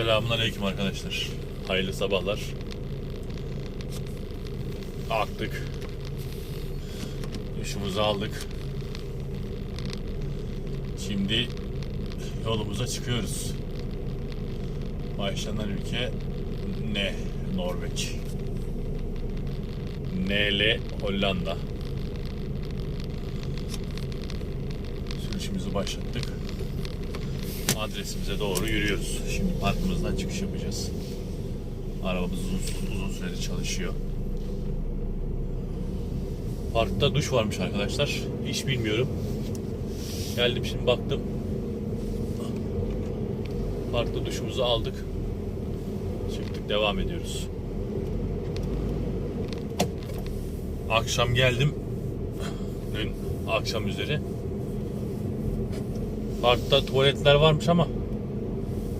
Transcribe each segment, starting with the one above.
Selamun Aleyküm arkadaşlar. Hayırlı sabahlar. Aktık. Duşumuzu aldık. Şimdi yolumuza çıkıyoruz. Başlanan ülke ne? Norveç. NL Hollanda. Sürüşümüzü başlattık. Adresimize doğru yürüyoruz. Şimdi parkımızdan çıkış yapacağız. Arabamız uzun, uzun süredir çalışıyor. Parkta duş varmış arkadaşlar. Hiç bilmiyorum. Geldim şimdi baktım. Parkta duşumuzu aldık. Çıktık devam ediyoruz. Akşam geldim. Dün akşam üzeri. Parkta tuvaletler varmış ama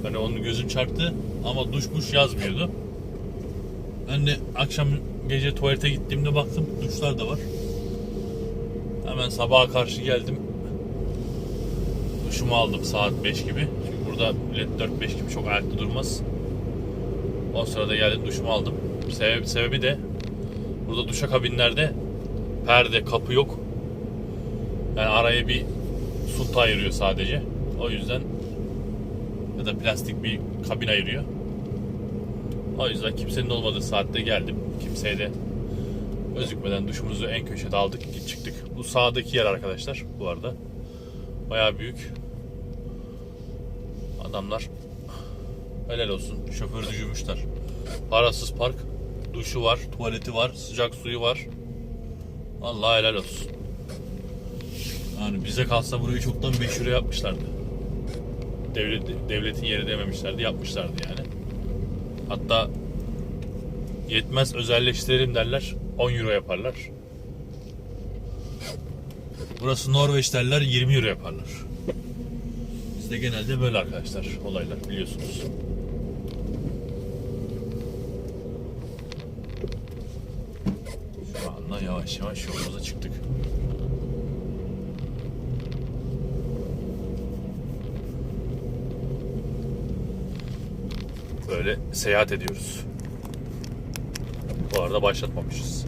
hani onun gözüm çarptı ama duş muş yazmıyordu. Ben de akşam gece tuvalete gittiğimde baktım duşlar da var. Hemen sabaha karşı geldim. Duşumu aldım saat 5 gibi. Çünkü burada millet 4-5 gibi çok ayakta durmaz. O sırada geldim duşumu aldım. Sebebi, sebebi de burada duşa kabinlerde perde, kapı yok. Yani araya bir su ayırıyor sadece. O yüzden ya da plastik bir kabin ayırıyor. O yüzden kimsenin olmadığı saatte geldim. Kimseye de gözükmeden duşumuzu en köşede aldık çıktık. Bu sağdaki yer arkadaşlar bu arada. Bayağı büyük. Adamlar helal olsun. Şoför düşünmüşler. Parasız park. Duşu var, tuvaleti var, sıcak suyu var. Allah helal olsun. Yani bize kalsa burayı çoktan meşhur yapmışlardı. Devlet, devletin yeri dememişlerdi, yapmışlardı yani. Hatta yetmez özelleştirelim derler, 10 euro yaparlar. Burası Norveç derler, 20 euro yaparlar. Bizde genelde böyle arkadaşlar olaylar biliyorsunuz. Şu anda yavaş yavaş yolumuza çıktık. Böyle seyahat ediyoruz. Bu arada başlatmamışız.